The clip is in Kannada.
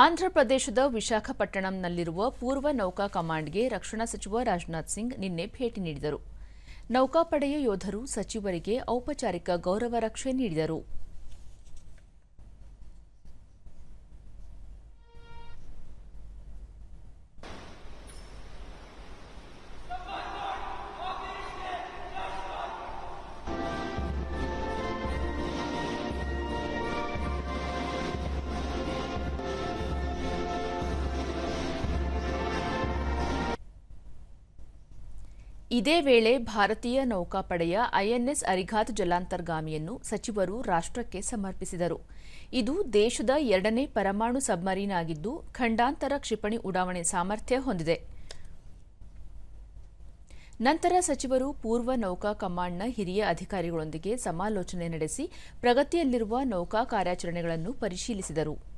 ಆಂಧ್ರಪ್ರದೇಶದ ವಿಶಾಖಪಟ್ಟಣಂನಲ್ಲಿರುವ ಪೂರ್ವ ನೌಕಾ ಕಮಾಂಡ್ಗೆ ರಕ್ಷಣಾ ಸಚಿವ ರಾಜನಾಥ್ ಸಿಂಗ್ ನಿನ್ನೆ ಭೇಟಿ ನೀಡಿದರು. ನೌಕಾಪಡೆಯ ಯೋಧರು ಸಚಿವರಿಗೆ ಔಪಚಾರಿಕ ಗೌರವ ರಕ್ಷೆ ನೀಡಿದರು. ಇದೇ ವೇಳೆ ಭಾರತೀಯ ನೌಕಾಪಡೆಯ ಐಎನ್ಎಸ್ ಅರಿಘಾತ್ ಜಲಾಂತರ್ಗಾಮಿಯನ್ನು ಸಚಿವರು ರಾಷ್ಟ್ರಕ್ಕೆ ಸಮರ್ಪಿಸಿದರು. ಇದು ದೇಶದ ಎರಡನೇ ಪರಮಾಣು ಸಬ್ಮರೀನ್ ಆಗಿದ್ದು, ಖಂಡಾಂತರ ಕ್ಷಿಪಣಿ ಉಡಾವಣೆ ಸಾಮರ್ಥ್ಯ ಹೊಂದಿದೆ. ನಂತರ ಸಚಿವರು ಪೂರ್ವ ನೌಕಾ ಕಮಾಂಡ್ನ ಹಿರಿಯ ಅಧಿಕಾರಿಗಳೊಂದಿಗೆ ಸಮಾಲೋಚನೆ ನಡೆಸಿ, ಪ್ರಗತಿಯಲ್ಲಿರುವ ನೌಕಾ ಕಾರ್ಯಾಚರಣೆಗಳನ್ನು ಪರಿಶೀಲಿಸಿದರು.